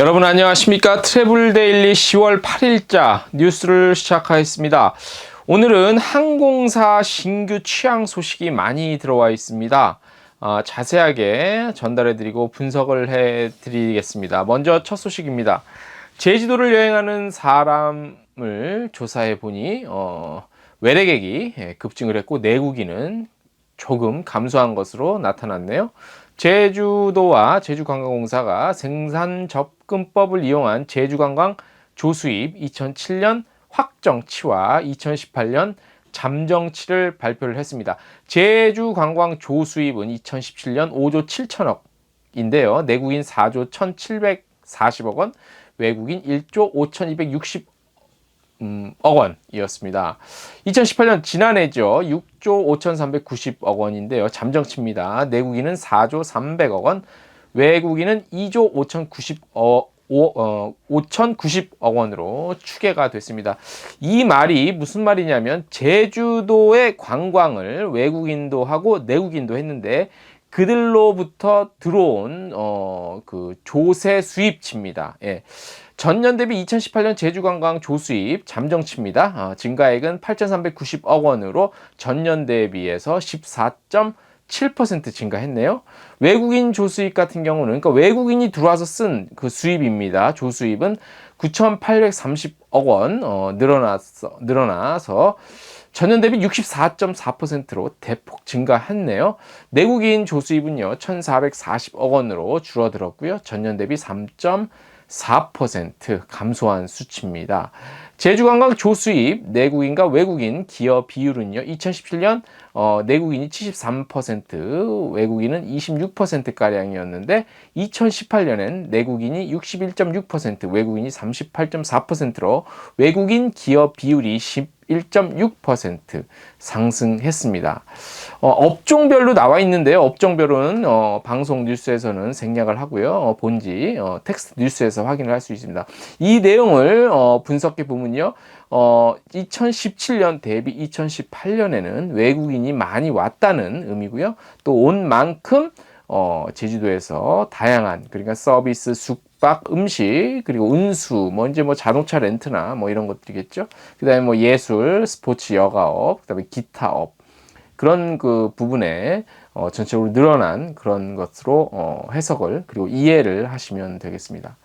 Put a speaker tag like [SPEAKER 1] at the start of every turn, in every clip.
[SPEAKER 1] 여러분 안녕하십니까 트래블 데일리 10월 8일자 뉴스를 시작하겠습니다. 오늘은 항공사 신규 취향 소식이 많이 들어와 있습니다. 어, 자세하게 전달해드리고 분석을 해드리겠습니다. 먼저 첫 소식입니다. 제주도를 여행하는 사람을 조사해 보니 어, 외래객이 예, 급증을 했고 내국인은 조금 감소한 것으로 나타났네요. 제주도와 제주관광공사가 생산 접근법을 이용한 제주관광 조수입 2007년 확정치와 2018년 잠정치를 발표를 했습니다. 제주관광 조수입은 2017년 5조 7천억인데요. 내국인 4조 1,740억 원, 외국인 1조 5,260억 음, 억 원이었습니다. 2018년 지난해죠. 6조 5,390억 원인데요. 잠정치입니다. 내국인은 4조 300억 원, 외국인은 2조 5,090억 어, 5,090억 원으로 추계가 됐습니다. 이 말이 무슨 말이냐면 제주도의 관광을 외국인도 하고 내국인도 했는데 그들로부터 들어온 어, 그 조세 수입치입니다. 예. 전년 대비 2018년 제주관광 조수입 잠정치입니다. 어, 증가액은 8,390억 원으로 전년 대비해서 14.7% 증가했네요. 외국인 조수입 같은 경우는 그러니까 외국인이 들어와서 쓴 그 수입입니다. 조수입은 9,830억 원 어, 늘어나서 늘어나서 전년 대비 64.4%로 대폭 증가했네요. 내국인 조수입은요, 1,440억 원으로 줄어들었고요. 전년 대비 3. 4% 감소한 수치입니다. 제주관광 조수입 내국인과 외국인 기업 비율은요. 2017년 어, 내국인이 73% 외국인은 26%가량이었는데 2018년엔 내국인이 61.6% 외국인이 38.4%로 외국인 기업 비율이 1.6% 상승했습니다. 어, 업종별로 나와 있는데요. 업종별로는 어, 방송 뉴스에서는 생략을 하고요. 어, 본지 어, 텍스트 뉴스에서 확인을 할 수 있습니다. 이 내용을 어, 분석해 보면요. 어, 2017년 대비 2018년에는 외국인이 많이 왔다는 의미고요. 또 온 만큼 어, 제주도에서 다양한 그러니까 서비스, 숙 박, 음식 그리고 운수, 뭐 이제 뭐 자동차 렌트나 뭐 이런 것들이겠죠. 그다음에 뭐 예술, 스포츠, 여가업, 그다음에 기타업 그런 그 부분에 어, 전체적으로 늘어난 그런 것으로 어, 해석을 그리고 이해를 하시면 되겠습니다.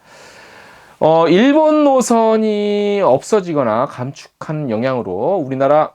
[SPEAKER 1] 어, 일본 노선이 없어지거나 감축한 영향으로 우리나라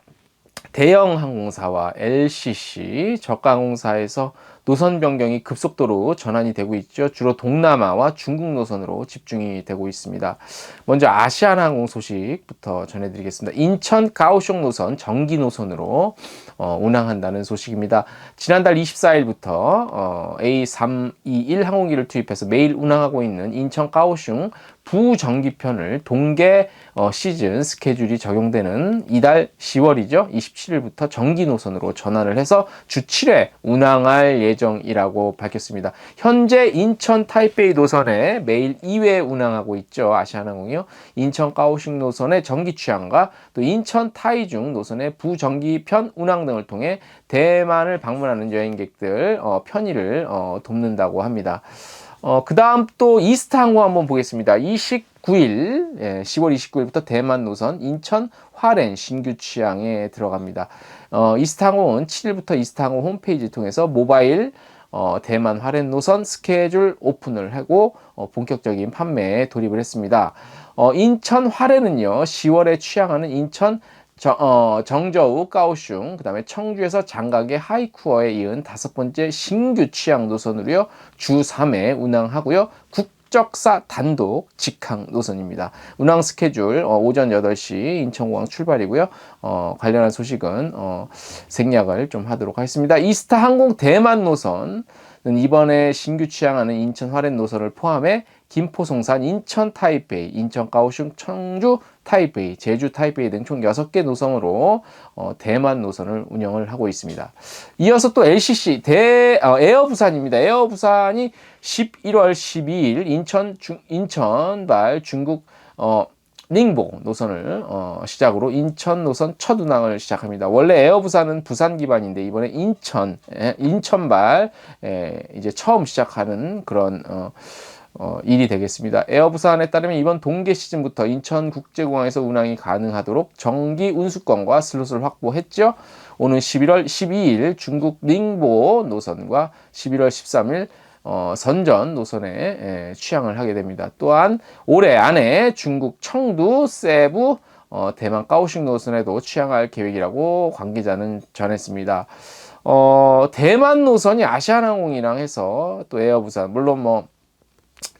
[SPEAKER 1] 대형 항공사와 LCC 저가 항공사에서 노선 변경이 급속도로 전환이 되고 있죠. 주로 동남아와 중국 노선으로 집중이 되고 있습니다. 먼저 아시아나항공 소식부터 전해드리겠습니다. 인천 가오슝 노선 정기 노선으로 어, 운항한다는 소식입니다. 지난달 24일부터 어, A321 항공기를 투입해서 매일 운항하고 있는 인천 가오슝 부정기편을 동계 어, 시즌 스케줄이 적용되는 이달 10월이죠. 27일부터 정기 노선으로 전환을 해서 주 7회 운항할 예정이라고 밝혔습니다. 현재 인천 타이페이 노선에 매일 2회 운항하고 있죠. 아시아나항공이요. 인천 까오식 노선의 정기 취항과 또 인천 타이중 노선의 부정기편 운항 등을 통해 대만을 방문하는 여행객들 어, 편의를 어, 돕는다고 합니다. 어, 그 다음 또 이스타 항공 한번 보겠습니다. 29일, 예, 10월 29일부터 대만 노선 인천 화렌 신규 취향에 들어갑니다. 어, 이스타 항공은 7일부터 이스타 항공 홈페이지 통해서 모바일 어, 대만 화렌 노선 스케줄 오픈을 하고 어, 본격적인 판매에 돌입을 했습니다. 어, 인천 화렌은요, 10월에 취향하는 인천 정, 어, 정저우, 까오슝, 그 다음에 청주에서 장각의 하이쿠어에 이은 다섯 번째 신규 취향 노선으로요, 주 3회 운항하고요, 국적사 단독 직항 노선입니다. 운항 스케줄 어, 오전 8시 인천공항 출발이고요. 어, 관련한 소식은 어, 생략을 좀 하도록 하겠습니다. 이스타 항공 대만 노선 이번에 신규 취항하는 인천 화렌 노선을 포함해 김포 송산 인천 타이페이, 인천 가오슝 청주 타이페이, 제주 타이페이 등 총 6개 노선으로 어, 대만 노선을 운영을 하고 있습니다. 이어서 또 LCC 대 어, 에어 부산입니다. 에어 부산이 11월 12일 인천 중, 인천발 중국 어, 닝보 노선을 어, 시작으로 인천 노선 첫 운항을 시작합니다. 원래 에어 부산은 부산 기반인데 이번에 인천 에, 인천발 에, 이제 처음 시작하는 그런 어, 어, 일이 되겠습니다. 에어부산에 따르면 이번 동계 시즌부터 인천국제공항에서 운항이 가능하도록 정기 운수권과 슬롯을 확보했죠. 오는 11월 12일 중국 닝보 노선과 11월 13일 어, 선전 노선에 예, 취항을 하게 됩니다. 또한 올해 안에 중국 청두, 세부, 어, 대만 까오슝 노선에도 취항할 계획이라고 관계자는 전했습니다. 어, 대만 노선이 아시아나항공이랑 해서 또 에어부산 물론 뭐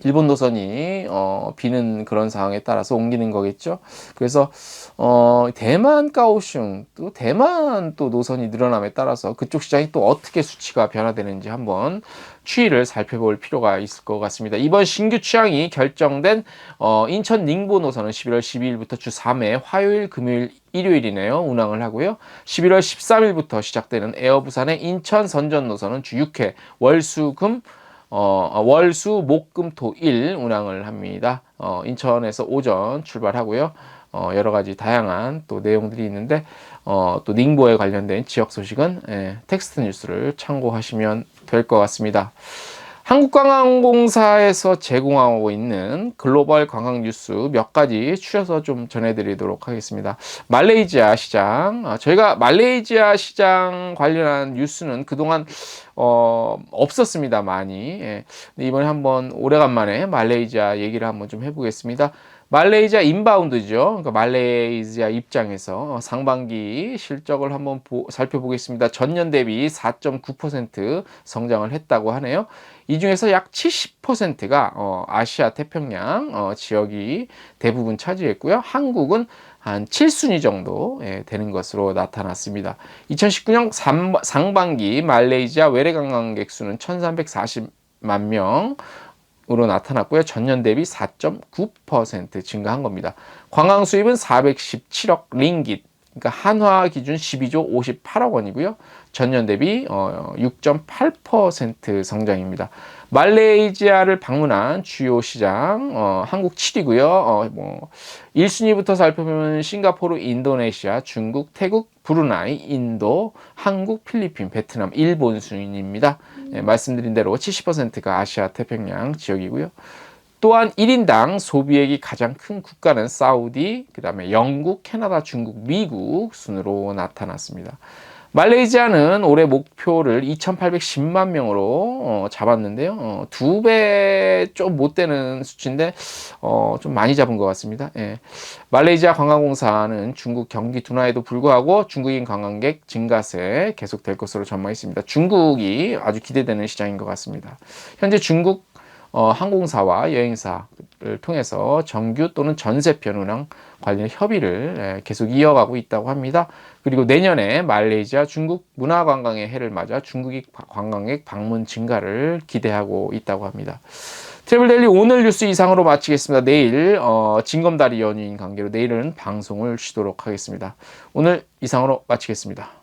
[SPEAKER 1] 일본 노선이 어, 비는 그런 상황에 따라서 옮기는 거겠죠. 그래서 어, 대만 까오슝 또 대만 또 노선이 늘어남에 따라서 그쪽 시장이 또 어떻게 수치가 변화되는지 한번 추이를 살펴볼 필요가 있을 것 같습니다. 이번 신규 취향이 결정된 어, 인천 닝보 노선은 11월 12일부터 주 3회 화요일, 금요일, 일요일이네요. 운항을 하고요. 11월 13일부터 시작되는 에어 부산의 인천 선전 노선은 주 6회 월수금 어, 월수 목금토 일 운항을 합니다. 어, 인천에서 오전 출발하고요. 어, 여러 가지 다양한 또 내용들이 있는데 어, 또 닝보에 관련된 지역 소식은 예, 텍스트 뉴스를 참고하시면 될 것 같습니다. 한국관광공사에서 제공하고 있는 글로벌 관광 뉴스 몇 가지 추려서 좀 전해드리도록 하겠습니다. 말레이시아 시장, 아, 저희가 말레이시아 시장 관련한 뉴스는 그동안 어, 없었습니다, 많이. 예. 이번에 한번 오래간만에 말레이시아 얘기를 한번 좀 해보겠습니다. 말레이시아 인바운드죠. 그러니까 말레이시아 입장에서 상반기 실적을 한번 보, 살펴보겠습니다. 전년 대비 4.9% 성장을 했다고 하네요. 이 중에서 약 70%가 어, 아시아 태평양 어, 지역이 대부분 차지했고요. 한국은 한 7순위 정도 예, 되는 것으로 나타났습니다. 2019년 상반기 말레이시아 외래 관광객 수는 1,340만 명. 으로 나타났고요. 전년 대비 4.9% 증가한 겁니다. 관광 수입은 417억 링깃, 그러니까 한화 기준 12조 58억 원이고요. 전년 대비 6.8% 성장입니다. 말레이시아를 방문한 주요 시장 어, 한국 7위고요. 어, 뭐 1순위부터 살펴보면 싱가포르, 인도네시아, 중국, 태국, 브루나이, 인도, 한국, 필리핀, 베트남, 일본 순입니다. 예, 말씀드린 대로 70%가 아시아 태평양 지역이고요. 또한 1인당 소비액이 가장 큰 국가는 사우디, 그 다음에 영국, 캐나다, 중국, 미국 순으로 나타났습니다. 말레이시아는 올해 목표를 2,810만 명으로 어, 잡았는데요. 어, 두배 좀 못 되는 수치인데 어, 좀 많이 잡은 것 같습니다. 예. 말레이시아 관광공사는 중국 경기 둔화에도 불구하고 중국인 관광객 증가세 계속될 것으로 전망했습니다. 중국이 아주 기대되는 시장인 것 같습니다. 현재 중국 어, 항공사와 여행사를 통해서 정규 또는 전세편 운항 관련 협의를 예, 계속 이어가고 있다고 합니다. 그리고 내년에 말레이시아 중국 문화관광의 해를 맞아 중국인 관광객 방문 증가를 기대하고 있다고 합니다. 트래블데일리 오늘 뉴스 이상으로 마치겠습니다. 내일 어, 징검다리 연휴인 관계로 내일은 방송을 쉬도록 하겠습니다. 오늘 이상으로 마치겠습니다.